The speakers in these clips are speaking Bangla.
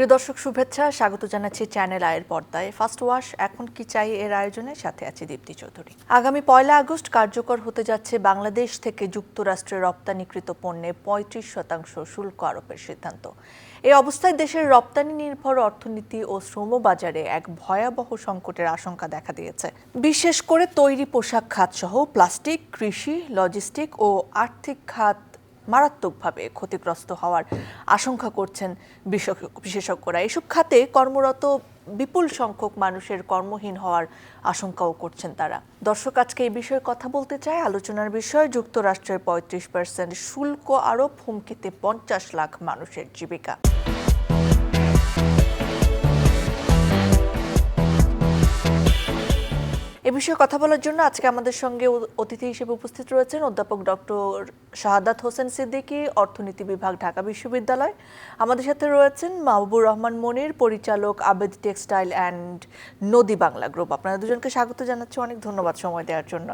প্রিয় দর্শক, শুভেচ্ছা। স্বাগত জানাচ্ছি চ্যানেল আয়ের পর্দায়। ফার্স্ট ওয়াশ এখন কি চাই এর আয়োজনে? সাথে আছে দীপ্তি চৌধুরী। আগামী পয়লা আগস্ট কার্যকর হতে যাচ্ছে বাংলাদেশ থেকে যুক্তরাষ্ট্রে রপ্তানিকৃত পণ্যে পঁয়ত্রিশ শতাংশ শুল্ক আরোপের সিদ্ধান্ত। এই অবস্থায় দেশের রপ্তানি নির্ভর অর্থনীতি ও শ্রম বাজারে এক ভয়াবহ সংকটের আশঙ্কা দেখা দিয়েছে। বিশেষ করে তৈরি পোশাক খাত সহ প্লাস্টিক, কৃষি, লজিস্টিক ও আর্থিক খাত মারাত্মকভাবে ক্ষতিগ্রস্ত হওয়ার আশঙ্কা করছেন বিশেষ- বিশেষজ্ঞরা। এসব খাতে কর্মরত বিপুল সংখ্যক মানুষের কর্মহীন হওয়ার আশঙ্কাও করছেন তারা। দর্শক, আজকে এই বিষয়ে কথা বলতে চায় আলোচনার বিষয়, যুক্তরাষ্ট্রের পঁয়ত্রিশ পার্সেন্ট শুল্ক আরোপ, হুমকিতে পঞ্চাশ লাখ মানুষের জীবিকা। এ বিষয়ে কথা বলার জন্য আজকে আমাদের সঙ্গে অতিথি হিসেবে উপস্থিত রয়েছেন অধ্যাপক ডক্টর শাহাদাত হোসেন সিদ্দিকী, অর্থনীতি বিভাগ, ঢাকা বিশ্ববিদ্যালয়। আমাদের সাথে রয়েছেন মাহবুবুর রহমান মনির, পরিচালক আবেদ টেক্সটাইল অ্যান্ড নদী বাংলা গ্রুপ। আপনারা দুজনকে স্বাগত জানাচ্ছি, অনেক ধন্যবাদ সময় দেওয়ার জন্য।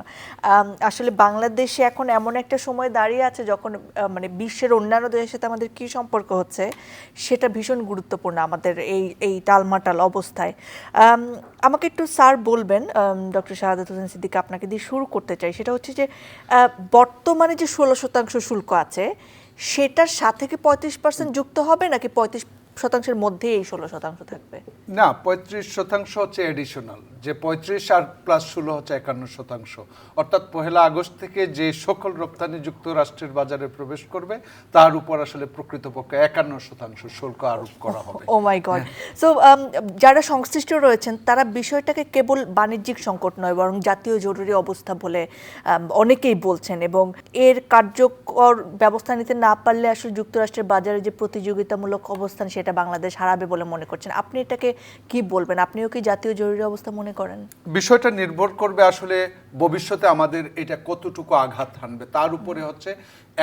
আসলে বাংলাদেশে এখন এমন একটা সময় দাঁড়িয়ে আছে যখন মানে বিশ্বের অন্যান্য দেশের সাথে আমাদের কী সম্পর্ক হচ্ছে, সেটা ভীষণ গুরুত্বপূর্ণ আমাদের এই এই টালমাটাল অবস্থায়। আমাকে একটু স্যার বলবেন ডক্টর শাহাদাত হোসেন সিদ্দিক আপনাকে দিয়ে শুরু করতে চাই। সেটা হচ্ছে যে বর্তমানে যে ষোলো শতাংশ শুল্ক আছে, সেটার সাথে থেকে পঁয়ত্রিশ পার্সেন্ট যুক্ত হবে নাকি পঁয়ত্রিশ শতাংশের মধ্যেই এই ষোলো শতাংশ থাকবে। না পঁয়ত্রিশ শতাংশ হচ্ছে এডিশনাল যে পঁয়ত্রিশ আর প্লাস ষোলো হচ্ছে একান্ন শতাংশ। অর্থাৎ পহেলা আগস্ট থেকে যে সকল রপ্তানি যুক্তরাষ্ট্রের বাজারে প্রবেশ করবে তার উপর আসলে প্রকৃতপক্ষে একান্ন শতাংশ শুল্ক আরোপ করা হবে। ও মাই গড সো যারা সংশ্লিষ্ট রয়েছেন তারা বিষয়টাকে কেবল বাণিজ্যিক সংকট নয় বরং জাতীয় জরুরি অবস্থা বলে um, অনেকেই বলছেন এবং এর কার্যকর ব্যবস্থা নিতে না পারলে আসলে যুক্তরাষ্ট্রের বাজারে যে প্রতিযোগিতামূলক অবস্থান সেটা বাংলাদেশ হারাবে বলে মনে করছেন। আপনি এটাকে কি বলবেন? আপনিও কি জাতীয় জরুরি অবস্থা মনে করেন? বিষয়টা নির্ভর করবে আসলে ভবিষ্যতে আমাদের এটা কতটুকু আঘাত হানবে। তার উপরে হচ্ছে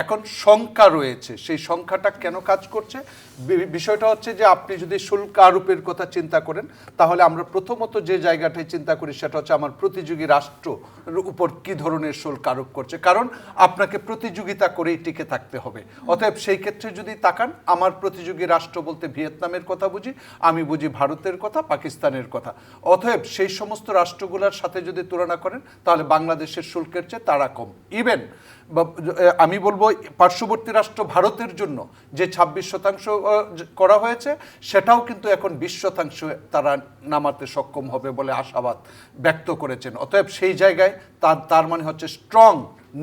এখন সংখ্যা রয়েছে, সেই সংখ্যাটা কেন কাজ করছে? বিষয়টা হচ্ছে যে আপনি যদি শুল্ক আরোপের কথা চিন্তা করেন, তাহলে আমরা প্রথমত যে জায়গাটায় চিন্তা করি সেটা হচ্ছে আমার প্রতিযোগী রাষ্ট্র উপর কি ধরনের শুল্ক আরোপ করছে। কারণ আপনাকে প্রতিযোগিতা করেই টিকে থাকতে হবে। অতএব সেই ক্ষেত্রে যদি তাকান, আমার প্রতিযোগী রাষ্ট্র বলতে ভিয়েতনামের কথা বুঝি, আমি বুঝি ভারতের কথা, পাকিস্তানের কথা। অতএব সেই সমস্ত রাষ্ট্রগুলোর সাথে যদি তুলনা করেন, তাহলে বাংলাদেশের শুল্কের চেয়ে তারা কম। ইভেন আমি বলব পার্শ্ববর্তী রাষ্ট্র ভারতের জন্য যে ছাব্বিশ শতাংশ করা হয়েছে, সেটাও কিন্তু এখন বিশ শতাংশ তারা নামাতে সক্ষম হবে বলে আশাবাদ ব্যক্ত করেছেন। অতএব সেই জায়গায় তার তার মানে হচ্ছে স্ট্রং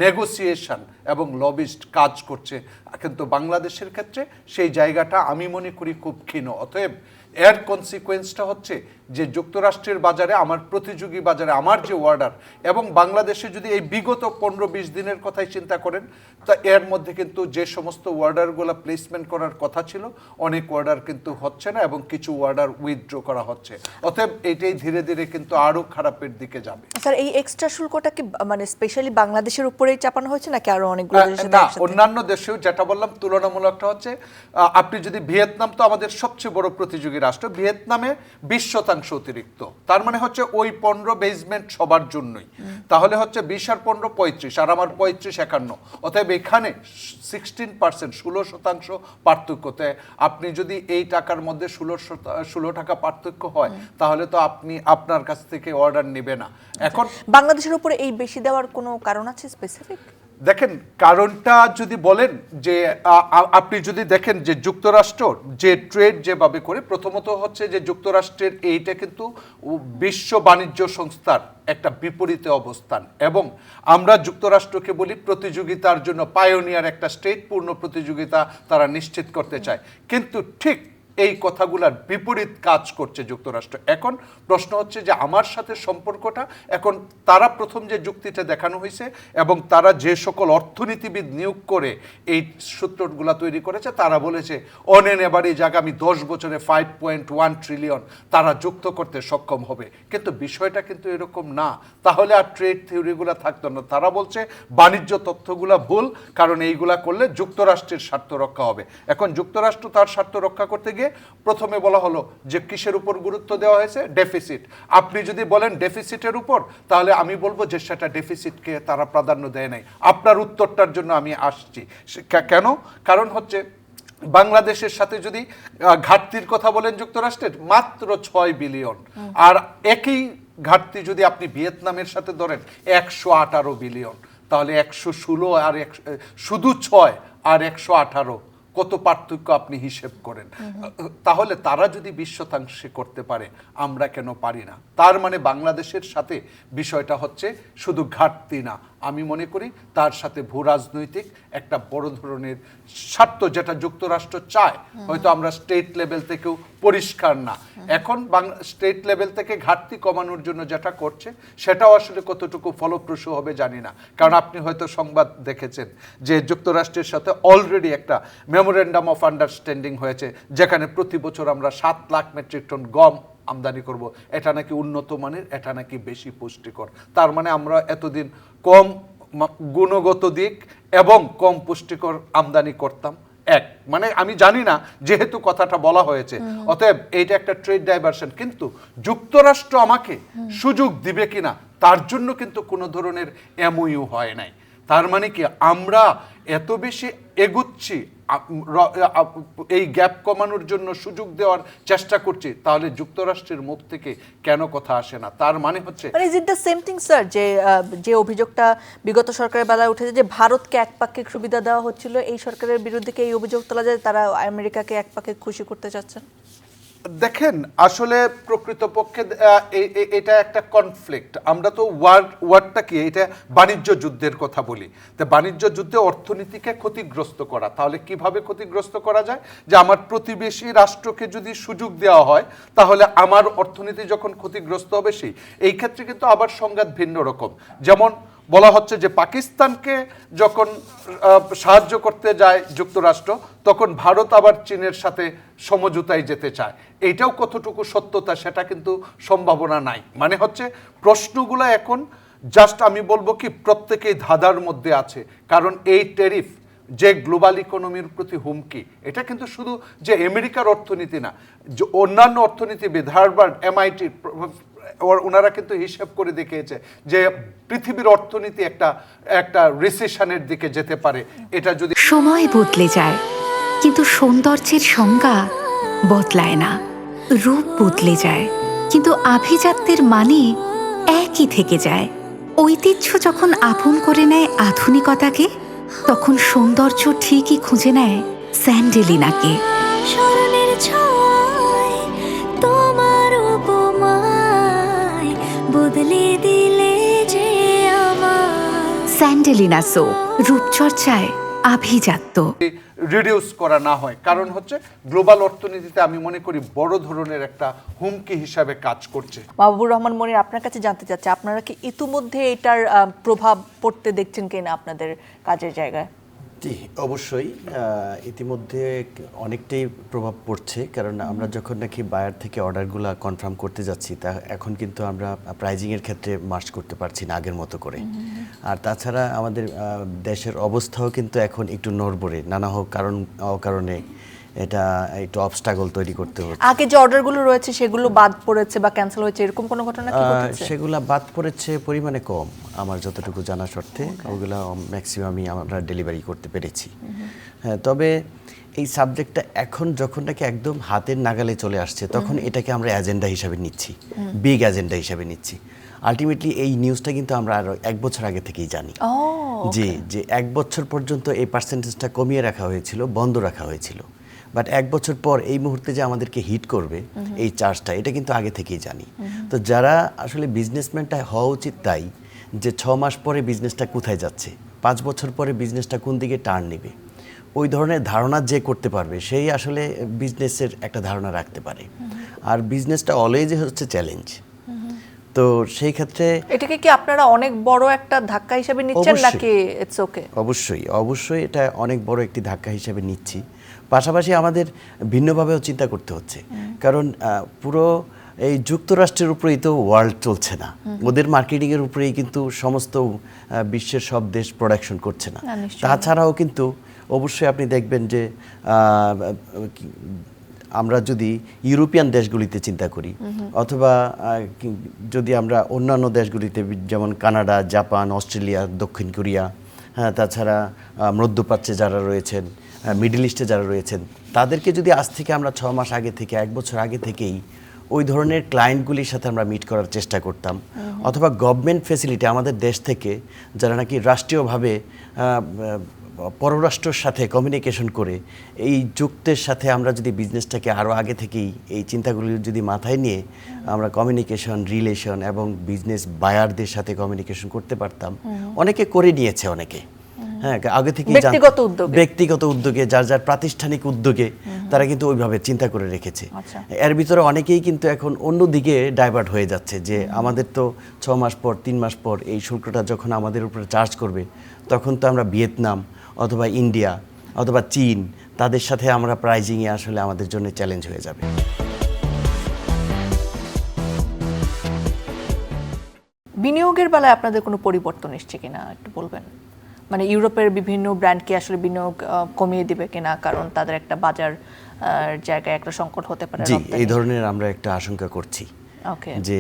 নেগোসিয়েশন এবং লবিস্ট কাজ করছে। কিন্তু বাংলাদেশের ক্ষেত্রে সেই জায়গাটা আমি মনে করি খুব ক্ষীণ। অতএব এর কনসিকোয়েন্সটা হচ্ছে যে যুক্তরাষ্ট্রের বাজারে আমার প্রতিযোগী বাজারে আমার যে অর্ডার এবং বাংলাদেশে যদি এই বিগত পনেরো বিশ দিনের কথাই চিন্তা করেন তা এর মধ্যে কিন্তু যে সমস্ত অর্ডারগুলো প্লেসমেন্ট করার কথা ছিল অনেক অর্ডার কিন্তু হচ্ছে না এবং কিছু অর্ডার উইথড্র করা হচ্ছে। অতএব এটাই ধীরে ধীরে কিন্তু আরও খারাপের দিকে যাবে। স্যার এই এক্সট্রা শুল্কটা কি মানে স্পেশালি বাংলাদেশের উপরেই চাপানো হয়েছে নাকি আরও অনেকগুলো আহ, দেশের সাথে? না অন্যান্য দেশেও যেটা বললাম তুলনামূলকটা হচ্ছে আপনি যদি ভিয়েতনাম তো আমাদের সবচেয়ে বড় প্রতিযোগী রাষ্ট্র ভিয়েতনামে বিশ শতাংশ অতিরিক্ত। তার মানে হচ্ছে ওই পনেরো বেসমেন্ট সবার জন্যই। তাহলে হচ্ছে বিশ আর পনেরো পঁয়ত্রিশ আর আমার পঁয়ত্রিশ একান্ন। অতএব এখানে সিক্সটিন পার্সেন্ট ষোলো শতাংশ পার্থক্যতে আপনি যদি এই টাকার মধ্যে ষোলো ষোলো টাকা পার্থক্য হয় তাহলে তো আপনি আপনার কাছ থেকে অর্ডার নেবে না। এখন বাংলাদেশের উপরে এই বেশি দেওয়ার কোনো কারণ আছে স্পেসিফিক দেখেন, কারণটা যদি বলেন যে আপনি যদি দেখেন যে যুক্তরাষ্ট্র যে ট্রেড যেভাবে করে, প্রথমত হচ্ছে যে যুক্তরাষ্ট্রের এইটা কিন্তু বিশ্ব বাণিজ্য সংস্থার একটা বিপরীতে অবস্থান। এবং আমরা যুক্তরাষ্ট্রকে বলি প্রতিযোগিতার জন্য পায়োনিয়ার একটা স্টেট পূর্ণ প্রতিযোগিতা তারা নিশ্চিত করতে চায়। কিন্তু ঠিক এই কথাগুলার বিপরীত কাজ করছে যুক্তরাষ্ট্র। এখন প্রশ্ন হচ্ছে যে আমার সাথে সম্পর্কটা, এখন তারা প্রথম যে যুক্তিটা দেখানো হয়েছে এবং তারা যে সকল অর্থনীতিবিদ নিয়োগ করে এই সূত্রগুলা তৈরি করেছে, তারা বলেছে অন এন এভারেজ আগামী দশ বছরে ফাইভ পয়েন্ট ওয়ান ট্রিলিয়ন তারা যুক্ত করতে সক্ষম হবে। কিন্তু বিষয়টা কিন্তু এরকম না। তাহলে আর ট্রেড থিওরিগুলো থাকতো না। তারা বলছে, বাণিজ্য তথ্যগুলা ভুল, কারণ এইগুলা করলে যুক্তরাষ্ট্রের স্বার্থ রক্ষা হবে। এখন যুক্তরাষ্ট্র তার স্বার্থ রক্ষা করতে গিয়ে প্রথমে বলা হলো যে কিসের উপর গুরুত্ব দেওয়া হয়েছে? ডেফিসিট আপনি যদি বলেন ডেফিসিটের উপর তাহলে আমি বলব যে সেটা ডেফিসিটকে তারা প্রাধান্য দেয় নাই। আপনার উত্তরটার জন্য আমি আসছি। কেন? কারণ হচ্ছে বাংলাদেশের সাথে যদি ঘাটতির কথা বলেন যুক্তরাষ্ট্রের মাত্র ছয় বিলিয়ন। আর একই ঘাটতি যদি আপনি ভিয়েতনামের সাথে ধরেন একশো আঠারো বিলিয়ন। তাহলে একশো ষোলো আর একশো শুধু ছয় আর একশো আঠারো। কত পার্থক্য আপনি হিসেব করেন। তাহলে তারা যদি বিশ্বতাংশে করতে পারে, আমরা কেন পারি না? তার মানে বাংলাদেশের সাথে বিষয়টা হচ্ছে শুধু ঘাটতি না। আমি মনে করি তার সাথে ভূ রাজনৈতিক একটা বড় ধরনের স্বার্থ যেটা যুক্তরাষ্ট্র চায়, হয়তো আমরা স্টেট লেভেল থেকেও পরিষ্কার না। এখন স্টেট লেভেল থেকে ঘাটতি কমানোর জন্য যেটা করছে, সেটাও আসলে কতটুকু ফলপ্রসূ হবে জানি না। কারণ আপনি হয়তো সংবাদ দেখেছেন যে যুক্তরাষ্ট্রের সাথে অলরেডি একটা মেমোরেন্ডাম অফ আন্ডারস্ট্যান্ডিং হয়েছে, যেখানে প্রতি বছর আমরা সাত লাখ মেট্রিক টন গম আমদানি করব। এটা নাকি উন্নত মানের এটা নাকি বেশি পুষ্টিকর। তার মানে আমরা এতদিন কম গুণগত দিক এবং কম পুষ্টিকর আমদানি করতাম। এক মানে আমি জানি না যেহেতু কথাটা বলা হয়েছে। অতএব এইটা একটা ট্রেড ডাইভারশন কিন্তু যুক্তরাষ্ট্র আমাকে সুযোগ দিবে কিনা তার জন্য কিন্তু কোনো ধরনের এমইউ হয় নাই। তার মানে কি আমরা এত বেশি এগুচ্ছি এই গ্যাপ কমানোর জন্য সুযোগ দেওয়ার চেষ্টা করছি, তাহলে যুক্তরাষ্ট্রের মুখ থেকে কেন কথা আসে না? তার মানে হচ্ছে is it the same thing sir যে যে অভিযোগটা বিগত সরকারের বেলায় উঠেছে যে ভারতকে একপাক্ষিক সুবিধা দেওয়া হচ্ছিল, এই সরকারের বিরুদ্ধে এই অভিযোগ তোলা যায়, তারা আমেরিকাকে একপাক্ষিক খুশি করতে চাচ্ছেন? দেখেন, আসলে প্রকৃতপক্ষে এটা একটা কনফ্লিক্ট আমরা তো ওয়ার্ড ওয়ার্ডটা কি? এটা বাণিজ্য যুদ্ধের কথা বলি। তো বাণিজ্য যুদ্ধে অর্থনীতিকে ক্ষতিগ্রস্ত করা, তাহলে কীভাবে ক্ষতিগ্রস্ত করা যায়? যে আমার প্রতিবেশী রাষ্ট্রকে যদি সুযোগ দেওয়া হয়, তাহলে আমার অর্থনীতি যখন ক্ষতিগ্রস্ত হবে সেই। এই ক্ষেত্রে কিন্তু আবার সংঘাত ভিন্ন রকম। যেমন বলা হচ্ছে যে পাকিস্তানকে যখন সাহায্য করতে যায় যুক্তরাষ্ট্র, তখন ভারত আবার চীনের সাথে সমঝোতায় যেতে চায়। এইটাও কতটুকু সত্যতা সেটা কিন্তু সম্ভাবনা নাই। মানে হচ্ছে প্রশ্নগুলো এখন জাস্ট আমি বলব কি প্রত্যেকেই ধাঁধার মধ্যে আছে। কারণ এই ট্যারিফ যে গ্লোবাল ইকোনমির প্রতি হুমকি, এটা কিন্তু শুধু যে আমেরিকার অর্থনীতি না, যে অন্যান্য অর্থনীতিবিদ, হার্ভার্ড এমআইটি ওনারা কিন্তু হিসাব করে দেখিয়েছে যে পৃথিবীর অর্থনীতি একটা একটা রিসেশনের দিকে যেতে পারে। এটা যদি সময় বদলে যায় কিন্তু সৌন্দর্যের সংজ্ঞা বদলায় না। রূপ বদলে যায় কিন্তু আভিজাত্যের মানে একই থেকে যায়। ঐতিহ্য যখন আপন করে নেয় আধুনিকতাকে তখন সৌন্দর্য ঠিকই খুঁজে নেয় স্যান্ডেলিনাকে। স্মরণের ছয় স্যান্ডেলিনা সো রূপচর্চায় আভিজাত্য। রিডিউস করা না হয়। কারণ হচ্ছে গ্লোবাল অর্থনীতিতে আমি মনে করি বড় ধরনের একটা হুমকি হিসাবে কাজ করছে। মাহবুবুর রহমান মনির আপনার কাছে জানতে চাচ্ছে আপনারা কি ইতিমধ্যে এটার প্রভাব পড়তে দেখছেন কিনা আপনাদের কাজের জায়গায়? জি অবশ্যই ইতিমধ্যে অনেকটাই প্রভাব পড়ছে। কারণ আমরা যখন নাকি বায়ার থেকে অর্ডারগুলো কনফার্ম করতে যাচ্ছি তা এখন কিন্তু আমরা প্রাইজিংয়ের ক্ষেত্রে মার্চ করতে পারছি না আগের মতো করে। আর তাছাড়া আমাদের দেশের অবস্থাও কিন্তু এখন একটু নড়বড়ে নানা হোক কারণ অকারণে। এটা একটু অবস্টাগল তৈরি করতে হচ্ছে। আগে যে অর্ডারগুলো রয়েছে সেগুলো বাদ পড়েছে বা ক্যান্সেল হয়েছে এরকম কোনো ঘটনা কি ঘটেছে? সেগুলা বাদ পড়েছে পরিমাণে কম আমার যতটুকু জানা সত্ত্বে। ওগুলা ম্যাক্সিমামই আমরা ডেলিভারি করতে পেরেছি। হ্যাঁ তবে এই সাবজেক্টটা এখন যখন নাকি একদম হাতের নাগালে চলে আসছে তখন এটাকে আমরা এজেন্ডা হিসাবে নিচ্ছি। বিগ এজেন্ডা হিসাবে নিচ্ছি। আলটিমেটলি এই নিউজটা কিন্তু আমরা আরও এক বছর আগে থেকেই জানি। জি যে এক বছর পর্যন্ত এই পার্সেন্টেজটা কমিয়ে রাখা হয়েছিল বন্ধ রাখা হয়েছিল। বাট এক বছর পর এই মুহূর্তে যে আমাদেরকে হিট করবে এই চার্জটা এটা কিন্তু আগে থেকেই জানি। তো যারা আসলে বিজনেসম্যানটা হওয়া উচিত তাই যে ছ মাস পরে বিজনেসটা কোথায় যাচ্ছে পাঁচ বছর পরে বিজনেসটা কোন দিকে টার্ন নেবে ওই ধরনের ধারণা যে করতে পারবে সেই আসলে বিজনেসের একটা ধারণা রাখতে পারে। আর বিজনেসটা অলওয়েজ হচ্ছে চ্যালেঞ্জ তো সেই ক্ষেত্রে এটাকে কি আপনারা অনেক বড় একটা ধাক্কা হিসেবে নিচ্ছেন অবশ্যই। নাকি ইটস ওকে অবশ্যই অবশ্যই এটা অনেক বড় একটি ধাক্কা হিসেবে নিচ্ছি। পাশাপাশি আমাদের ভিন্নভাবেও চিন্তা করতে হচ্ছে। কারণ পুরো এই যুক্তরাষ্ট্রের উপরেই তো ওয়ার্ল্ড চলছে না। ওদের মার্কেটিংয়ের উপরেই কিন্তু সমস্ত বিশ্বের সব দেশ প্রোডাকশন করছে না। তাছাড়াও কিন্তু অবশ্যই আপনি দেখবেন যে আমরা যদি ইউরোপিয়ান দেশগুলিতে চিন্তা করি অথবা যদি আমরা অন্যান্য দেশগুলিতে যেমন কানাডা জাপান অস্ট্রেলিয়া দক্ষিণ কোরিয়া হ্যাঁ তাছাড়া মধ্যপ্রাচ্যে যারা রয়েছেন মিডল ইস্টে যারা রয়েছেন তাদেরকে যদি আজ থেকে আমরা ছ মাস আগে থেকে এক বছর আগে থেকেই ওই ধরনের ক্লায়েন্টগুলির সাথে আমরা মিট করার চেষ্টা করতাম অথবা গভর্নমেন্ট ফেসিলিটি আমাদের দেশ থেকে যারা নাকি রাষ্ট্রীয়ভাবে পররাষ্ট্রের সাথে কমিউনিকেশন করে এই যুক্তের সাথে আমরা যদি বিজনেসটাকে আরও আগে থেকেই এই চিন্তাগুলি যদি মাথায় নিয়ে আমরা কমিউনিকেশন রিলেশন এবং বিজনেস বায়ারদের সাথে কমিউনিকেশন করতে পারতাম। অনেকে করে নিয়েছে অনেকে। হ্যাঁ আগে থেকে ব্যক্তিগত উদ্যোগে। ব্যক্তিগত উদ্যোগে যার যার প্রাতিষ্ঠানিক উদ্যোগে তারা কিন্তু ওইভাবে চিন্তা করে রেখেছে। আচ্ছা। এর ভিতরে অনেকেই কিন্তু এখন অন্যদিকে ডাইভার্ট হয়ে যাচ্ছে যে আমাদের তো ছ মাস পর তিন মাস পর এই শুল্কটা যখন আমাদের উপরে চার্জ করবে তখন তো আমরা ভিয়েতনাম অথবা ইন্ডিয়া অথবা চীন তাদের সাথে আমরা প্রাইজিংয়ে আসলে আমাদের জন্য চ্যালেঞ্জ হয়ে যাবে। বিনিয়োগের বেলায় আপনাদের কোনো পরিবর্তন এসছে কিনা একটু বলবেন? মানে ইউরোপের বিভিন্ন ব্র্যান্ড কি আসলে বিনিয়োগ কমিয়ে দিবে কিনা? কারণ তাদের একটা বাজার জায়গায় একটা সংকট হতে পারে এই ধরনের আমরা একটা আশঙ্কা করছি। যে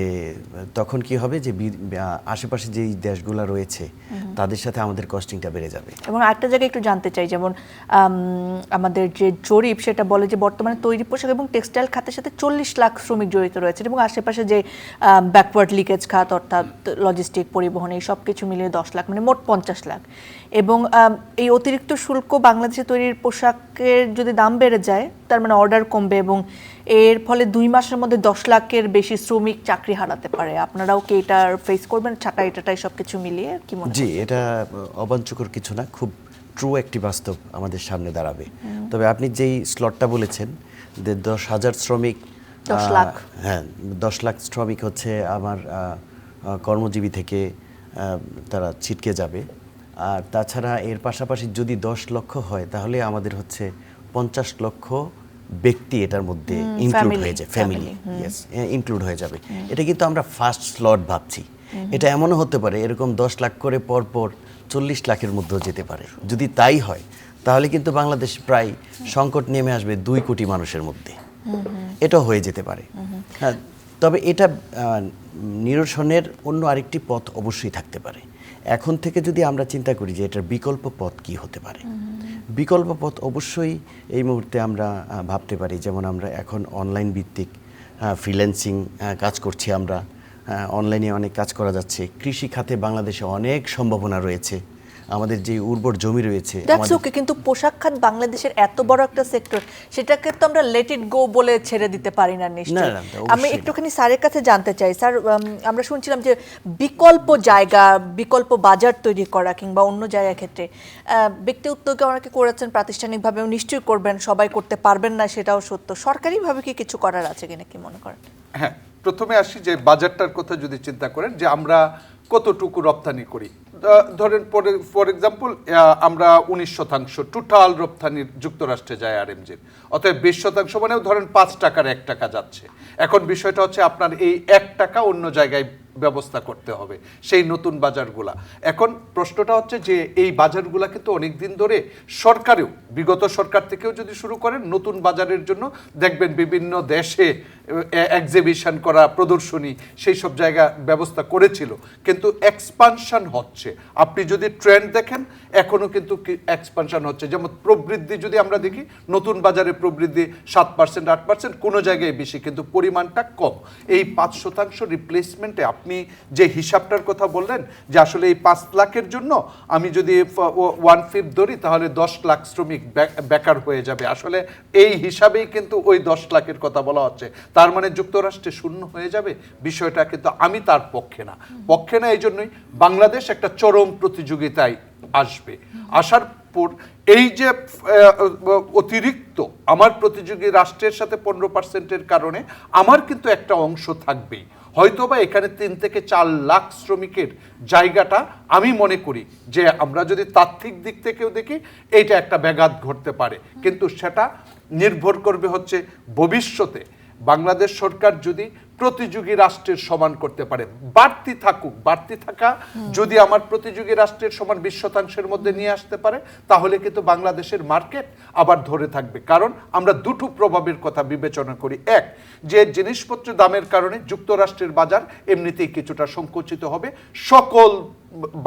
তখন কি হবে যে আশেপাশে যেই দেশগুলো রয়েছে তাদের সাথে আমাদের কস্টিংটা বেড়ে যাবে। এবং আরেকটা জায়গায় একটু জানতে চাই যেমন আমাদের যে জরিপ সেটা বলে যে বর্তমানে তৈরি পোশাক এবং টেক্সটাইল খাতের সাথে চল্লিশ লাখ শ্রমিক জড়িত রয়েছে এবং আশেপাশে যে ব্যাকওয়ার্ড লিকেজ খাত অর্থাৎ লজিস্টিক পরিবহন এই সব কিছু মিলিয়ে দশ লাখ মানে মোট পঞ্চাশ লাখ। এবং এই অতিরিক্ত শুল্ক বাংলাদেশে তৈরির পোশাকের যদি দাম বেড়ে যায় তার মানে অর্ডার কমবে এবং এর ফলে দুই মাসের মধ্যে দশ লাখের বেশি শ্রমিক চাকরি হারাতে পারে। আপনারাও কি এটা ফেস করবেন? ছাটা এটাটাই সব কিছু মিলিয়ে কি মনে জি এটা অবাঞ্চকর কিছু না খুব ট্রু একটি বাস্তব আমাদের সামনে দাঁড়াবে। তবে আপনি যেই স্লটটা বলেছেন যে দশ হাজার শ্রমিক দশ লাখ। হ্যাঁ দশ লাখ শ্রমিক হচ্ছে আমার কর্মজীবী থেকে তারা ছিটকে যাবে। আর তাছাড়া এর পাশাপাশি যদি দশ লক্ষ হয় তাহলে আমাদের হচ্ছে পঞ্চাশ লক্ষ ব্যক্তি এটার মধ্যে ইনক্লুড হয়ে যায় ফ্যামিলি ইয়েস ইনক্লুড হয়ে যাবে। এটা কিন্তু আমরা ফার্স্ট স্লট ভাবছি। এটা এমনও হতে পারে এরকম দশ লাখ করে পর পর চল্লিশ লাখের মধ্যেও যেতে পারে। যদি তাই হয় তাহলে কিন্তু বাংলাদেশ প্রায় সংকট নেমে আসবে দুই কোটি মানুষের মধ্যে। এটা হয়ে যেতে পারে। হ্যাঁ তবে এটা নিরসনের অন্য আরেকটি পথ অবশ্যই থাকতে পারে। এখন থেকে যদি আমরা চিন্তা করি যে এটার বিকল্প পথ কি হতে পারে? বিকল্প পথ অবশ্যই এই মুহূর্তে আমরা ভাবতে পারি। যেমন আমরা এখন অনলাইন ভিত্তিক ফ্রিল্যান্সিং কাজ করছি আমরা। অনলাইনে অনেক কাজ করা যাচ্ছে। কৃষি খাতে বাংলাদেশে অনেক সম্ভাবনা রয়েছে। আমাদের যে উর্বর জমি রয়েছে দ্যাটস ওকে কিন্তু পোশাক খাত বাংলাদেশের এত বড় একটা সেক্টর সেটাকে তো আমরা লেট ইট গো বলে ছেড়ে দিতে পারি না নিশ্চয়ই। আমি একটুখানি স্যারের কাছে জানতে চাই। স্যার আমরা শুনছিলাম যে বিকল্প জায়গা বিকল্প বাজার তৈরি করা কিংবা অন্য জায়গার ক্ষেত্রে আহ, ব্যক্তি উদ্যোগে অনেকে করেছেন প্রাতিষ্ঠানিকভাবেও নিশ্চয়ই করবেন সবাই করতে পারবেন না সেটাও সত্য। সরকারিভাবে কি কিছু করার আছে কিনা কি মনে করেন? হ্যাঁ প্রথমে আসি যে বাজারটার কথা যদি চিন্তা করেন যে আমরা কতটুকু রপ্তানি করি। ধরেন ফর এক্সাম্পল আমরা উনিশ শতাংশ টোটাল রপ্তানির যুক্তরাষ্ট্রে যায় আর এম জির অতএব বিশ শতাংশ মানেও ধরেন পাঁচ টাকার এক টাকা যাচ্ছে। এখন বিষয়টা হচ্ছে আপনার এই এক টাকা অন্য জায়গায় ব্যবস্থা করতে হবে, সেই নতুন বাজারগুলা। এখন প্রশ্নটা হচ্ছে যে, এই বাজারগুলা কিন্তু অনেক দিন ধরে সরকারেও, বিগত সরকার থেকেও যদি শুরু করেন, নতুন বাজারের জন্য দেখবেন বিভিন্ন দেশে এক্সিবিশন করা, প্রদর্শনী, সেই সব জায়গা ব্যবস্থা করেছিল। কিন্তু এক্সপানশন হচ্ছে। আপনি যদি ট্রেন্ড দেখেন এখনও কিন্তু এক্সপানশন হচ্ছে। যেমন প্রবৃদ্ধি যদি আমরা দেখি, নতুন বাজারে প্রবৃদ্ধি সাত পার্সেন্ট আট পার্সেন্ট কোনো জায়গায় বেশি, কিন্তু পরিমাণটা কম। এই পাঁচ শতাংশ রিপ্লেসমেন্টে আপনি যে হিসাবটার কথা বললেন, যে আসলে এই পাঁচ লাখের জন্য আমি যদি ওয়ান ফিফথ ধরি, তাহলে দশ লাখ শ্রমিক বেকার হয়ে যাবে। আসলে এই হিসাবেই কিন্তু ওই দশ লাখের কথা বলা হচ্ছে। তার মানে যুক্তরাষ্ট্রে শূন্য হয়ে যাবে, বিষয়টা কিন্তু আমি তার পক্ষে না। পক্ষে না এই জন্যই বাংলাদেশ একটা চরম প্রতিযোগিতায় আসবে। আসার পর এই যে অতিরিক্ত আমার প্রতিযোগী রাষ্ট্রের সাথে পনেরো পার্সেন্টের কারণে আমার কিন্তু একটা অংশ থাকবেই। হয়তোবা এখানে তিন থেকে চার লাখ শ্রমিকের জায়গাটা আমি মনে করি যে আমরা যদি তাত্ত্বিক দিক থেকেও দেখি, এইটা একটা ব্যাঘাত ঘটতে পারে। কিন্তু সেটা নির্ভর করবে হচ্ছে ভবিষ্যতে। বাংলাদেশ সরকার যদি প্রতিযোগী রাষ্ট্রের সমান করতে পারে। বাড়তি থাকুক বাড়তি থাকা যদি আমার প্রতিযোগী রাষ্ট্রের সমান বিশ শতাংশের মধ্যে নিয়ে আসতে পারে তাহলে কিন্তু বাংলাদেশের মার্কেট আবার ধরে থাকবে। কারণ আমরা দুটো প্রভাবের কথা বিবেচনা করি। এক যে জিনিসপত্র দামের কারণে যুক্তরাষ্ট্রের বাজার এমনিতেই কিছুটা সংকুচিত হবে। সকল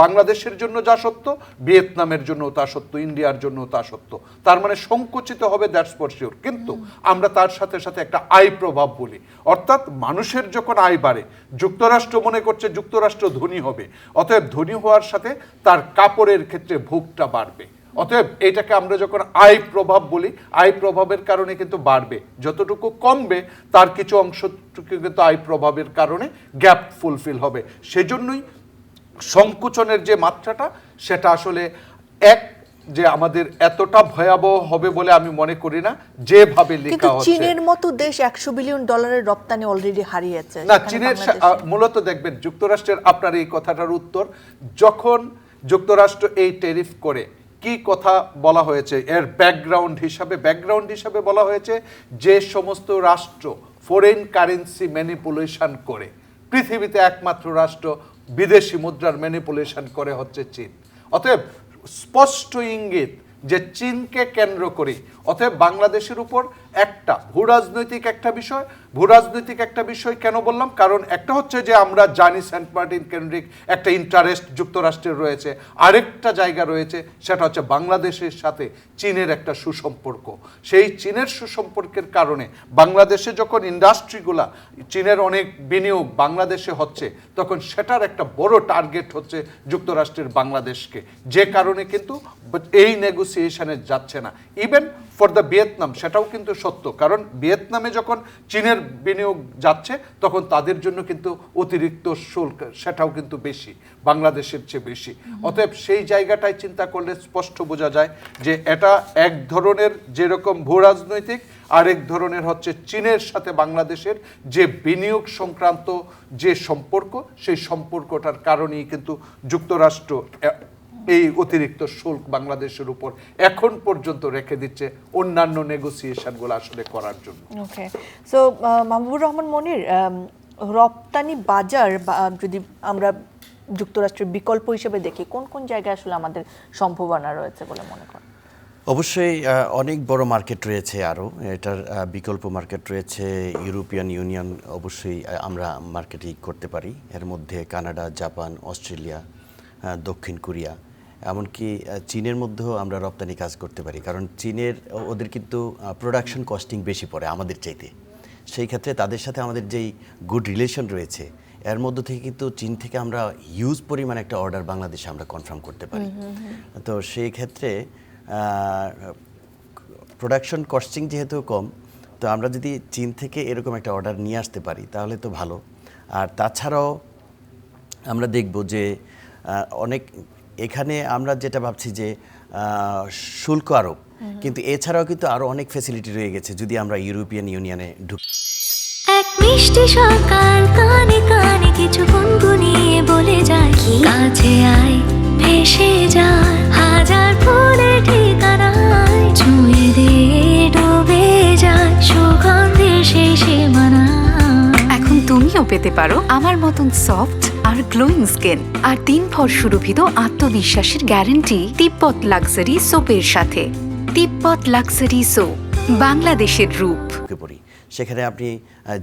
বাংলাদেশের জন্য যা সত্য, ভিয়েতনামের জন্য তা সত্য, ইন্ডিয়ার জন্য তা সত্য। তার মানে সংকুচিত হবে দ্যাটস ফর শিওর কিন্তু আমরা তার সাথে সাথে একটা আয় প্রভাব বলি। অর্থাৎ মানুষের যখন আয় বাড়ে, যুক্তরাষ্ট্র মনে করছে যুক্তরাষ্ট্র ধনী হবে, অতএব ধনী হওয়ার সাথে তার কাপড়ের ক্ষেত্রে ভোগটা বাড়বে। অতএব এটাকে আমরা যখন আয় প্রভাব বলি আয় প্রভাবের কারণে কিন্তু বাড়বে। যতটুকু কমবে, তার কিছু অংশটুকু কিন্তু আয় প্রভাবের কারণে গ্যাপ ফুলফিল হবে। সেজন্যই সংকুচনের যে মাত্রাটা সেটা আসলে এক যে আমাদের এতটা ভয়াবহ হবে বলে আমি মনে করি না যেভাবে লেখা হচ্ছে। চীনের মতো দেশ একশো বিলিয়ন ডলারের রপ্তানি অলরেডি হারিয়েছে। না চীনের মূলত দেখবেন যুক্তরাষ্ট্রের আপনার এই কথাটার উত্তর যখন যুক্তরাষ্ট্র এই টেরিফ করে কি কথা বলা হয়েছে? এর ব্যাকগ্রাউন্ড হিসাবে ব্যাকগ্রাউন্ড হিসাবে বলা হয়েছে যে সমস্ত রাষ্ট্র ফরেন কারেন্সি ম্যানিপুলেশন করে পৃথিবীতে একমাত্র রাষ্ট্র বিদেশি মুদ্রার ম্যানিপুলেশন করে হচ্ছে চীন। অতএব স্পষ্ট ইঙ্গিত যে চীনকে কেন্দ্র করে অতএব বাংলাদেশের উপর একটা ভূরাজনৈতিক একটা বিষয় ভূরাজনৈতিক একটা বিষয় কেন বললাম? কারণ একটা হচ্ছে যে আমরা জানি সেন্ট মার্টিন কেন্দ্রিক একটা ইন্টারেস্ট যুক্তরাষ্ট্রের রয়েছে, আরেকটা জায়গা রয়েছে, সেটা হচ্ছে বাংলাদেশের সাথে চীনের একটা সুসম্পর্ক। সেই চীনের সুসম্পর্কের কারণে বাংলাদেশে যখন ইন্ডাস্ট্রিগুলা চীনের অনেক বিনিয়োগ বাংলাদেশে হচ্ছে, তখন সেটার একটা বড় টার্গেট হচ্ছে যুক্তরাষ্ট্রের বাংলাদেশকে। যে কারণে কিন্তু এই নেগোসিয়েশনে যাচ্ছে না। ইভেন ফর দ্য ভিয়েতনাম সেটাও কিন্তু সত্য। কারণ ভিয়েতনামে যখন চীনের বিনিয়োগ যাচ্ছে তখন তাদের জন্য কিন্তু অতিরিক্ত শুল্ক সেটাও কিন্তু বেশি বাংলাদেশের চেয়ে বেশি। অতএব সেই জায়গাটায় চিন্তা করলে স্পষ্ট বোঝা যায় যে এটা এক ধরনের যেরকম ভূ রাজনৈতিক আরেক ধরনের হচ্ছে চীনের সাথে বাংলাদেশের যে বিনিয়োগ সংক্রান্ত যে সম্পর্ক সেই সম্পর্কটার কারণেই কিন্তু যুক্তরাষ্ট্র এই অতিরিক্ত শুল্ক বাংলাদেশের উপর এখন পর্যন্ত রেখে দিচ্ছে অন্যান্য নেগোসিয়েশনগুলো আসলে করার জন্য। Okay so Mahbubur Rahman Monir um, রপ্তানি বাজার বা যদি আমরা যুক্তরাষ্ট্রের বিকল্প হিসেবে দেখি কোন কোন জায়গায় আসলে আমাদের সম্ভাবনা রয়েছে বলে মনে করেন? অবশ্যই অনেক বড় মার্কেট রয়েছে আরও। এটার বিকল্প মার্কেট রয়েছে ইউরোপিয়ান ইউনিয়ন অবশ্যই আমরা মার্কেটিং করতে পারি। এর মধ্যে কানাডা জাপান অস্ট্রেলিয়া দক্ষিণ কোরিয়া এমনকি চীনের মধ্যেও আমরা রপ্তানি কাজ করতে পারি। কারণ চীনের ওদের কিন্তু প্রোডাকশন কস্টিং বেশি পড়ে আমাদের চাইতে। সেই ক্ষেত্রে তাদের সাথে আমাদের যেই গুড রিলেশন রয়েছে এর মধ্য থেকে কিন্তু চীন থেকে আমরা হিউজ পরিমাণ একটা অর্ডার বাংলাদেশে আমরা কনফার্ম করতে পারি। তো সেই ক্ষেত্রে প্রোডাকশন কস্টিং যেহেতু কম তো আমরা যদি চীন থেকে এরকম একটা অর্ডার নিয়ে আসতে পারি তাহলে তো ভালো। আর তাছাড়াও আমরা দেখব যে অনেক এখানে আমরা যেটা ভাবছি যে আহ, শুল্ক আরোপ। কিন্তু এছাড়াও কিন্তু আরও অনেক ফেসিলিটি রয়ে গেছে যদি আমরা ইউরোপিয়ান ইউনিয়নে ঢুক এক মিষ্টি সকাল কানে কানে কিছু গুনগুনিয়ে বলে যায় কি কাছে আয় ভেসে যায় হাজার ফুলের ঠিকানায় ছুঁয়ে দিয়ে ডুবে যায় সুগন্ধের সেই সীমানায় এখন তুমিও পেতে পারো আমার মতন সফট আর গ্লোয়িং স্কিন আর দিন ভর সুরভিত আত্মবিশ্বাসের গ্যারান্টি তিব্বত লাক্সারি সোপের সাথে। তিব্বত লাক্সারি সোপ বাংলাদেশের রূপ। পড়ি সেখানে আপনি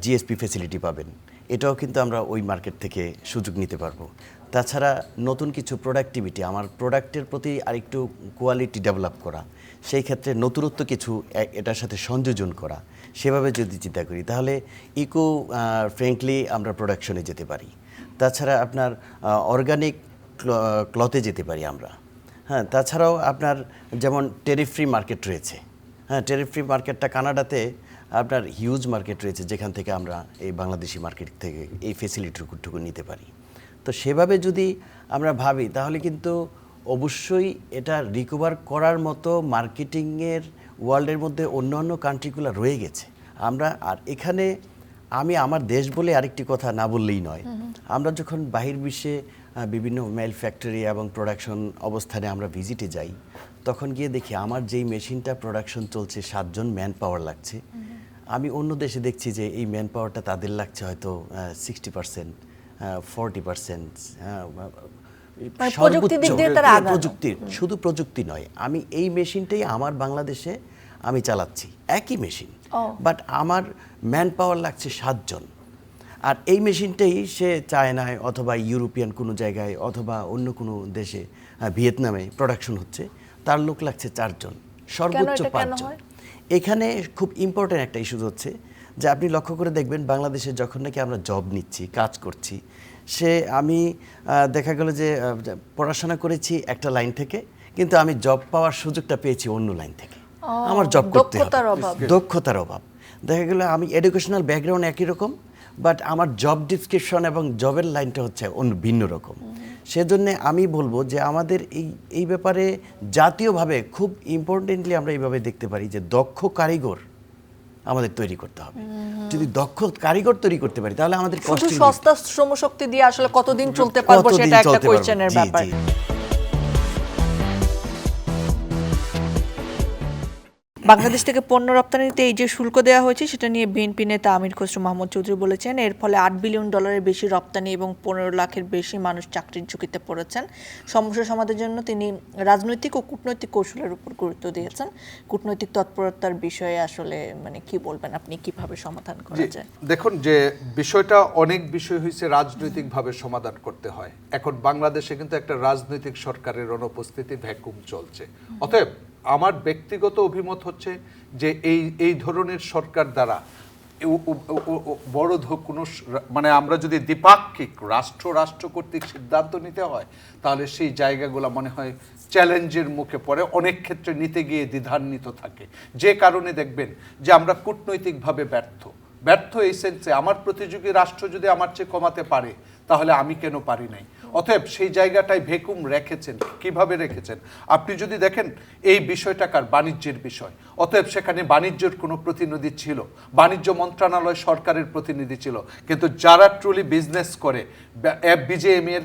জিএসপি ফেসিলিটি পাবেন। এটাও কিন্তু আমরা ওই মার্কেট থেকে সুযোগ নিতে পারব। তাছাড়া নতুন কিছু প্রোডাক্টিভিটি আমার প্রোডাক্টের প্রতি আরেকটু কোয়ালিটি ডেভেলপ করা, সেই ক্ষেত্রে নতুনত্ব কিছু এটার সাথে সংযোজন করা, সেভাবে যদি চিন্তা করি, তাহলে ইকো ফ্রেন্ডলি আমরা প্রোডাকশনে যেতে পারি। তাছাড়া আপনার অর্গানিক ক্লথে যেতে পারি আমরা। হ্যাঁ তাছাড়াও আপনার যেমন টেরিফ ফ্রি মার্কেট রয়েছে। হ্যাঁ টেরিফ ফ্রি মার্কেটটা কানাডাতে আপনার হিউজ মার্কেট রয়েছে, যেখান থেকে আমরা এই বাংলাদেশি মার্কেট থেকে এই ফেসিলিটিটুকু নিতে পারি। তো সেভাবে যদি আমরা ভাবি, তাহলে কিন্তু অবশ্যই এটা রিকভার করার মতো মার্কেটিংয়ের ওয়ার্ল্ডের মধ্যে অন্য অন্য কান্ট্রিগুলো রয়ে গেছে। আমরা আর এখানে আমি আমার দেশ বলে আরেকটি কথা না বললেই নয়। আমরা যখন বাহির বিশ্বে বিভিন্ন মেল ফ্যাক্টরি এবং প্রোডাকশন অবস্থানে আমরা ভিজিটে যাই তখন গিয়ে দেখি আমার যেই মেশিনটা প্রোডাকশন চলছে সাতজন ম্যান পাওয়ার লাগছে আমি অন্য দেশে দেখছি যে এই ম্যান পাওয়ারটা তাদের লাগছে হয়তো সিক্সটি পার্সেন্ট ফর্টি পার্সেন্ট প্রযুক্তির শুধু প্রযুক্তি নয় আমি এই মেশিনটাই আমার বাংলাদেশে আমি চালাচ্ছি একই মেশিন। বাট আমার ম্যান পাওয়ার লাগছে সাতজন। আর এই মেশিনটাই সে চায়নায় অথবা ইউরোপিয়ান কোনো জায়গায় অথবা অন্য কোনো দেশে ভিয়েতনামে প্রোডাকশন হচ্ছে তার লোক লাগছে চারজন সর্বোচ্চ পাঁচজন। এখানে খুব ইম্পর্ট্যান্ট একটা ইস্যু হচ্ছে যে আপনি লক্ষ্য করে দেখবেন বাংলাদেশে যখন নাকি আমরা জব নিচ্ছি কাজ করছি সে আমি দেখা গেল যে পড়াশোনা করেছি একটা লাইন থেকে কিন্তু আমি জব পাওয়ার সুযোগটা পেয়েছি অন্য লাইন থেকে। আমার জব করতে হবে। দক্ষতার অভাব। দেখা গেল আমি এডুকেশনাল ব্যাকগ্রাউন্ড একই রকম বাট আমার জব ডিসক্রিপশন এবং জবের লাইনটা হচ্ছে অন্য ভিন্ন রকম। সেজন্য আমি বলব যে আমাদের এই এই ব্যাপারে জাতীয়ভাবে খুব ইম্পর্টেন্টলি আমরা এইভাবে দেখতে পারি যে দক্ষ কারিগর আমাদের তৈরি করতে হবে। যদি দক্ষ কারিগর তৈরি করতে পারি তাহলে আমাদের সস্তা শ্রমশক্তি দিয়ে আসলে কতদিন চলতে পারব সেটা একটা কোয়েশ্চেনের ব্যাপার। বাংলাদেশ থেকে পণ্য রপ্তানিতে এই যে শুল্ক দেওয়া হয়েছে সেটা নিয়ে বিএনপি নেতা আমির খসরু মাহমুদ চৌধুরী বলেছেন। এর ফলে আট বিলিয়ন ডলারের বেশি রপ্তানি এবং পনেরো লাখের বেশি মানুষ চাকরির ঝুঁকিতে পড়েছেন। সমস্যা সমাধানের জন্য তিনি রাজনৈতিক ও কূটনৈতিক কৌশলের উপর গুরুত্ব দিয়েছেন। কূটনৈতিক তৎপরতার বিষয়ে আসলে মানে কি বলবেন আপনি? কীভাবে সমাধান করা যায়? দেখুন যে বিষয়টা অনেক বিষয় হয়েছে রাজনৈতিকভাবে সমাধান করতে হয়। এখন বাংলাদেশে কিন্তু একটা রাজনৈতিক সরকারের অনুপস্থিতি ভ্যাকুম চলছে। অতএব আমার ব্যক্তিগত অভিমত হচ্ছে যে এই এই ধরনের সরকার দ্বারা বড় কোনো মানে আমরা যদি দ্বিপাক্ষিক, রাষ্ট্র রাষ্ট্র কর্তৃক সিদ্ধান্ত নিতে হয়, তাহলে সেই জায়গাগুলো মনে হয় চ্যালেঞ্জের মুখে পড়ে। অনেক ক্ষেত্রে নিতে গিয়ে দ্বিধান্বিত থাকে। যে কারণে দেখবেন যে আমরা কূটনৈতিকভাবে ব্যর্থ। ব্যর্থ এই সেন্সে আমার প্রতিযোগী রাষ্ট্র যদি আমার চেয়ে কমাতে পারে, তাহলে আমি কেন পারি নাই? অতএব সেই জায়গাটায় ভেকুম রেখেছেন। কীভাবে রেখেছেন? আপনি যদি দেখেন, এই বিষয়টাকার বাণিজ্যের বিষয়। অতএব সেখানে বাণিজ্যের কোনো প্রতিনিধি ছিল। বাণিজ্য মন্ত্রণালয় সরকারের প্রতিনিধি ছিল। কিন্তু যারা ট্রুলি বিজনেস করে বিজেএম এর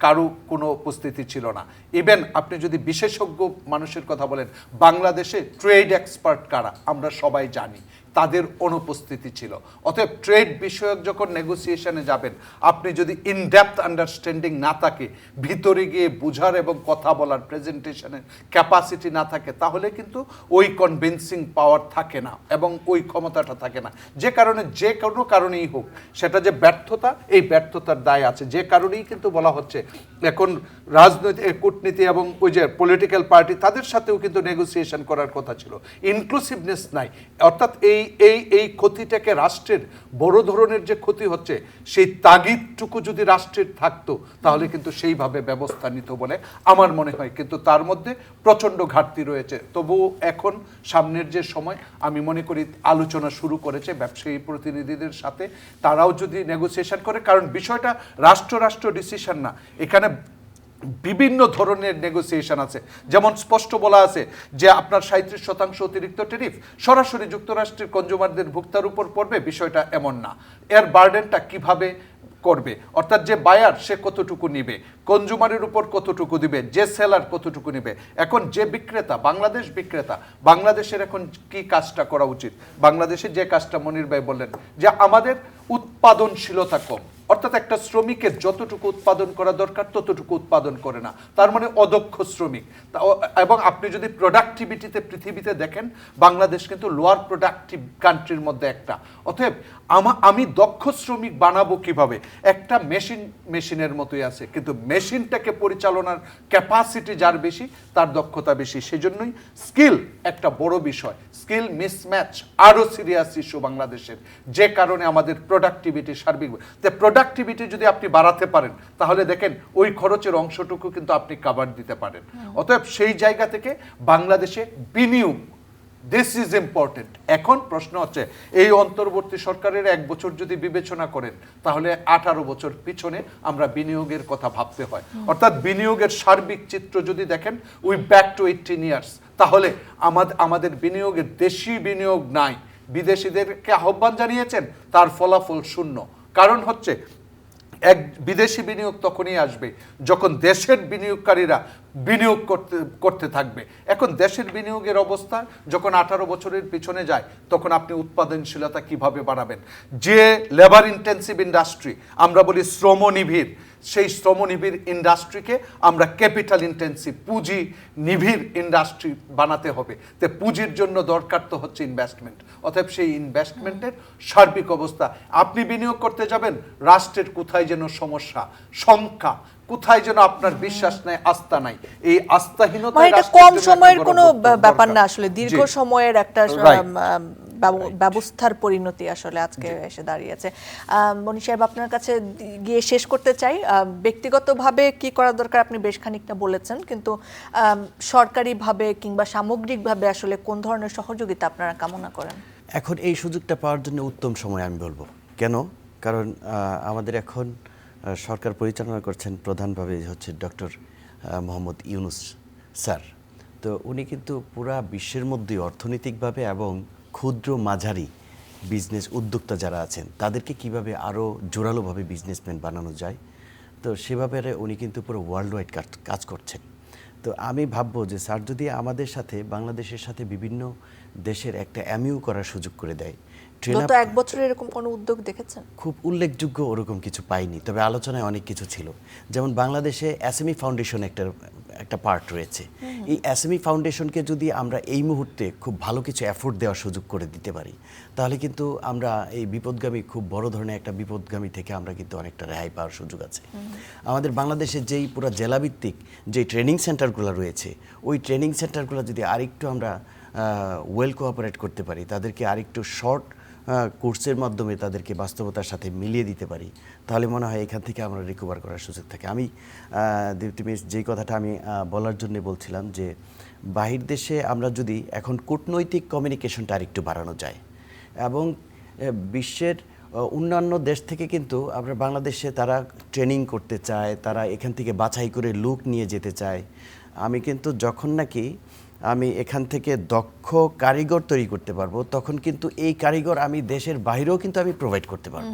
কারও কোনো উপস্থিতি ছিল না। ইভেন আপনি যদি বিশেষজ্ঞ মানুষের কথা বলেন, বাংলাদেশে ট্রেড এক্সপার্ট কারা? আমরা সবাই জানি। তাদের অনুপস্থিতি ছিল। অতএব ট্রেড বিষয়ক যখন নেগোসিয়েশনে যাবেন, আপনি যদি ইনডেপথ আন্ডারস্ট্যান্ডিং না থাকে, ভিতরে গিয়ে বুঝার এবং কথা বলার প্রেজেন্টেশনের ক্যাপাসিটি না থাকে, তাহলে কিন্তু ওই কনভিন্সিং পাওয়ার থাকে না এবং ওই ক্ষমতাটা থাকে না। যে কারণে যে কোনো কারণেই হোক, সেটা যে ব্যর্থতা, এই ব্যর্থতার দায় আছে। যে কারণেই কিন্তু বলা হচ্ছে, এখন রাজনৈতিক কূটনীতি এবং ওই যে পলিটিক্যাল পার্টি তাদের সাথেও কিন্তু নেগোসিয়েশন করার কথা ছিল। ইনক্লুসিভনেস নাই। অর্থাৎ এই এই এই ক্ষতিটাকে রাষ্ট্রের বড় ধরনের যে ক্ষতি হচ্ছে, সেই তাগিদটুকু যদি রাষ্ট্রের থাকতো, তাহলে কিন্তু সেইভাবে ব্যবস্থা নিত বলে আমার মনে হয়। কিন্তু তার মধ্যে প্রচণ্ড ঘাটতি রয়েছে। তবুও এখন সামনের যে সময়, আমি মনে করি আলোচনা শুরু করেছে ব্যবসায়ী প্রতিনিধিদের সাথে। তারাও যদি নেগোসিয়েশন করে, কারণ বিষয়টা রাষ্ট্র রাষ্ট্র ডিসিশন না। এখানে বিভিন্ন ধরনের নেগোসিয়েশন আছে। যেমন স্পষ্ট বলা আছে যে আপনার সাঁত্রিশ শতাংশ অতিরিক্ত টেরিফ সরাসরি যুক্তরাষ্ট্রের কনজুমারদের ভোক্তার উপর পড়বে, বিষয়টা এমন না। এর বার্ডেনটা কীভাবে করবে? অর্থাৎ যে বায়ার সে কতটুকু নিবে? কনজুমারের উপর কতটুকু দিবে? যে সেলার কতটুকু নিবে? এখন যে বিক্রেতা, বাংলাদেশ বিক্রেতা, বাংলাদেশের এখন কি কাজটা করা উচিত? বাংলাদেশে যে কাজটা মনির ভাই বললেন যে আমাদের উৎপাদনশীলতা কম। অর্থাৎ একটা শ্রমিকের যতটুকু উৎপাদন করা দরকার, ততটুকু উৎপাদন করে না। তার মানে অদক্ষ শ্রমিক। এবং আপনি যদি প্রোডাক্টিভিটিতে পৃথিবীতে দেখেন, বাংলাদেশ কিন্তু লোয়ার প্রোডাক্টিভ কান্ট্রির মধ্যে একটা। অতএব আমি দক্ষ শ্রমিক বানাবো কীভাবে? একটা মেশিন মেশিনের মতোই আছে। কিন্তু মেশিনটাকে পরিচালনার ক্যাপাসিটি যার বেশি, তার দক্ষতা বেশি। সেজন্যই স্কিল একটা বড় বিষয়। স্কিল মিসম্যাচ আরও সিরিয়াস ইস্যু বাংলাদেশের। যে কারণে আমাদের প্রোডাক্টিভিটি সার্বিক তো প্রোডাক্টিভিটি যদি আপনি বাড়াতে পারেন তাহলে দেখেন ওই খরচের অংশটুকু কিন্তু আপনি কাভার দিতে পারেন। অতএব সেই জায়গা থেকে বাংলাদেশে বিনিয়োগ দিস ইজ ইম্পর্টেন্ট এখন প্রশ্ন হচ্ছে এই অন্তর্বর্তী সরকারের এক বছর যদি বিবেচনা করেন তাহলে আঠারো বছর পিছনে আমরা বিনিয়োগের কথা ভাবতে হয়। অর্থাৎ বিনিয়োগের সার্বিক চিত্র যদি দেখেন we back to eighteen years তাহলে আমাদের আমাদের বিনিয়োগের দেশি বিনিয়োগ নাই। বিদেশিদেরকে আহ্বান জানিয়েছেন তার ফলাফল শূন্য। কারণ হচ্ছে, এক বিদেশি বিনিয়োগ তখনই আসবে যখন দেশের বিনিয়োগকারীরা বিনিয়োগ করতে করতে থাকবে। এখন দেশের বিনিয়োগের অবস্থা যখন আঠারো বছরের পিছনে যায়, তখন আপনি উৎপাদনশীলতা কীভাবে বাড়াবেন? যে লেবার ইন্টেন্সিভ ইন্ডাস্ট্রি আমরা বলি শ্রমনিবিড় সেই শ্রমনিবিড় ইন্ডাস্ট্রিকে আমরা ক্যাপিটাল ইন্টেন্সিভ পুঁজি নিবিড় ইন্ডাস্ট্রি বানাতে হবে। তো পুঁজির জন্য দরকার তো হচ্ছে ইনভেস্টমেন্ট অতএব সেই ইনভেস্টমেন্টের সার্বিক অবস্থা। আপনি বিনিয়োগ করতে যাবেন, রাষ্ট্রের কোথায় যেন সমস্যা সংখ্যা কোথায় যেন আপনার বিশ্বাস নাই আস্থা নাই। এই আস্থাহীনতা মানে এটা কম সময়ের কোনো ব্যাপার না আসলে দীর্ঘ সময়ের একটা ব্যবস্থার পরিণতি আসলে আজকে এসে দাঁড়িয়েছে। মনি সাহেব আপনার কাছে গিয়ে শেষ করতে চাই। ব্যক্তিগতভাবে কি করা দরকার আপনি বেশ খানিকটা বলেছেন কিন্তু সরকারিভাবে কিংবা সামগ্রিকভাবে আসলে কোন ধরনের সহযোগিতা আপনারা কামনা করেন? এখন এই সুযোগটা পাওয়ার জন্য উত্তম সময় আমি বলব। কেন? কারণ আহ, আমাদের এখন সরকার পরিচালনা করছেন প্রধানভাবে হচ্ছে ডক্টর মোহাম্মদ ইউনুস স্যার। তো উনি কিন্তু পুরা বিশ্বের মধ্যে অর্থনৈতিকভাবে এবং ক্ষুদ্র মাঝারি বিজনেস উদ্যোক্তা যারা আছেন, তাদেরকে কীভাবে আরও জোরালোভাবে বিজনেসম্যান বানানো যায়? তো সেভাবে উনি কিন্তু পুরো ওয়ার্ল্ড ওয়াইড কাজ করছেন। তো আমি ভাববো যে স্যার যদি আমাদের সাথে, বাংলাদেশের সাথে বিভিন্ন দেশের একটা অ্যামিউ করার সুযোগ করে দেয় গত এক বছরে এরকম কোনো উদ্যোগ দেখেছেন? খুব উল্লেখযোগ্য ওরকম কিছু পাইনি তবে আলোচনায় অনেক কিছু ছিল। যেমন বাংলাদেশে এসএমই ফাউন্ডেশন একটা একটা পার্ট রয়েছে। এই এসএমই ফাউন্ডেশনকে যদি আমরা এই মুহূর্তে খুব ভালো কিছু এফোর্ট দেওয়ার সুযোগ করে দিতে পারি তাহলে কিন্তু আমরা এই বিপদগামী খুব বড় ধরনের একটা বিপদগামী থেকে আমরা কিন্তু অনেকটা রেহাই পাওয়ার সুযোগ আছে। আমাদের বাংলাদেশের যেই পুরো জেলাভিত্তিক যে ট্রেনিং সেন্টারগুলো রয়েছে ওই ট্রেনিং সেন্টারগুলো যদি আরেকটু আমরা ওয়েল কোঅপারেট করতে পারি তাদেরকে আরেকটু শর্ট কোর্সের মাধ্যমে তাদেরকে বাস্তবতার সাথে মিলিয়ে দিতে পারি, তাহলে মনে হয় এখান থেকে আমরা রিকভার করার সুযোগ থাকে। আমি দীপ্তি মিস, যেই কথাটা আমি বলার জন্য বলছিলাম যে, বাহির দেশে আমরা যদি এখন কূটনৈতিক কমিউনিকেশনটা আরেকটু বাড়ানো যায়, এবং বিশ্বের অন্যান্য দেশ থেকে কিন্তু আমরা বাংলাদেশে তারা ট্রেনিং করতে চায়, তারা এখান থেকে বাছাই করে লুক নিয়ে যেতে চায়। আমি কিন্তু যখন নাকি আমি এখান থেকে দক্ষ কারিগর তৈরি করতে পারব তখন কিন্তু এই কারিগর আমি দেশের বাইরেও কিন্তু আমি প্রোভাইড করতে পারব।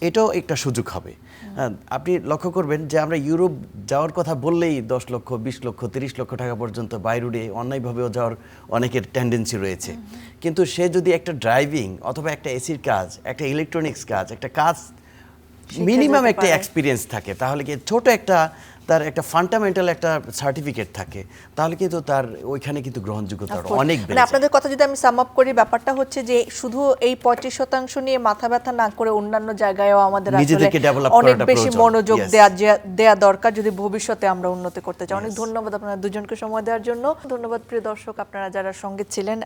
এটাও একটা সুযোগ হবে। হ্যাঁ, আপনি লক্ষ্য করবেন যে আমরা ইউরোপ যাওয়ার কথা বললেই দশ লক্ষ বিশ লক্ষ তিরিশ লক্ষ টাকা পর্যন্ত বাইরে অন্যায়ভাবেও যাওয়ার অনেকের টেন্ডেন্সি রয়েছে। কিন্তু সে যদি একটা ড্রাইভিং অথবা একটা এসির কাজ একটা ইলেকট্রনিক্স কাজ একটা কাজ মিনিমাম একটা এক্সপিরিয়েন্স থাকে তাহলে কি ছোট একটা তার একটা ফান্ডামেন্টাল একটা সার্টিফিকেট থাকে তাহলে কিন্তু তার ওইখানে কিন্তু গ্রহণযোগ্যতা. অনেক মানে বেড়ে আপনাদের কথা যদি আমি সাম আপ করি ব্যাপারটা হচ্ছে যে শুধু এই পঁয়ত্রিশ শতাংশ নিয়ে মাথা ব্যথা না করে অন্যান্য জায়গায়ও আমাদের নিজেদেরকে develop অনেক বেশি মনোযোগ. দেয়া দেয়া দরকার যদি ভবিষ্যতে আমরা উন্নতি করতে চাই। অনেক ধন্যবাদ আপনারা দুজনকে সময় দেওয়ার জন্য। ধন্যবাদ প্রিয় দর্শক আপনারা যারা সঙ্গে ছিলেন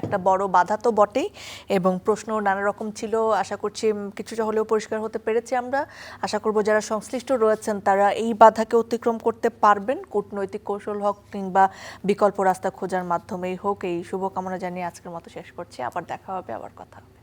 একটা বড় বাধা তো বটেই এবং প্রশ্ন নানা রকম ছিল। আশা করছি কিছুটা হলেও পরিষ্কার হতে পেরেছি আমরা। আশা করব যারা সংশ্লিষ্ট রয়েছেন তারা এই বাধাকে অতিক্রম করতে পারবেন, কূটনৈতিক কৌশল হোক কিংবা বিকল্প রাস্তা খোঁজার মাধ্যমেই হোক। এই শুভকামনা জানিয়ে আজকের মতো শেষ করছি। আবার দেখা হবে, আবার কথা হবে।